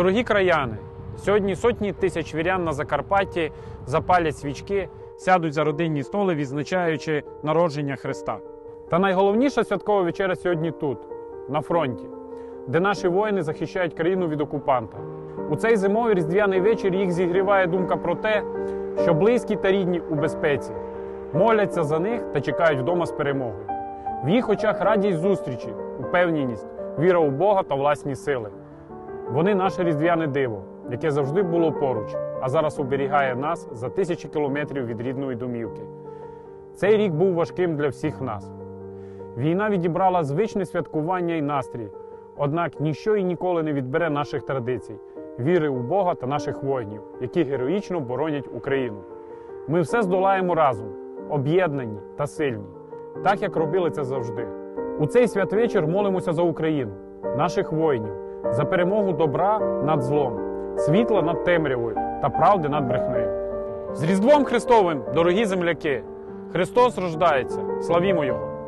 Дорогі краяни, сьогодні сотні тисяч вірян на Закарпатті запалять свічки, сядуть за родинні столи, відзначаючи народження Христа. Та найголовніша святкова вечеря сьогодні тут, на фронті, де наші воїни захищають країну від окупанта. У цей зимовий різдвяний вечір їх зігріває думка про те, що близькі та рідні у безпеці, моляться за них та чекають вдома з перемогою. В їх очах радість зустрічі, упевненість, віра у Бога та власні сили. Вони наше різдвяне диво, яке завжди було поруч, а зараз оберігає нас за тисячі кілометрів від рідної домівки. Цей рік був важким для всіх нас. Війна відібрала звичне святкування і настрій, однак ніщо і ніколи не відбере наших традицій, віри у Бога та наших воїнів, які героїчно боронять Україну. Ми все здолаємо разом, об'єднані та сильні, так як робили це завжди. У цей святвечір молимося за Україну, наших воїнів, за перемогу добра над злом, світла над темрявою та правди над брехнею. З Різдвом Христовим, дорогі земляки! Христос рождається! Славімо Його!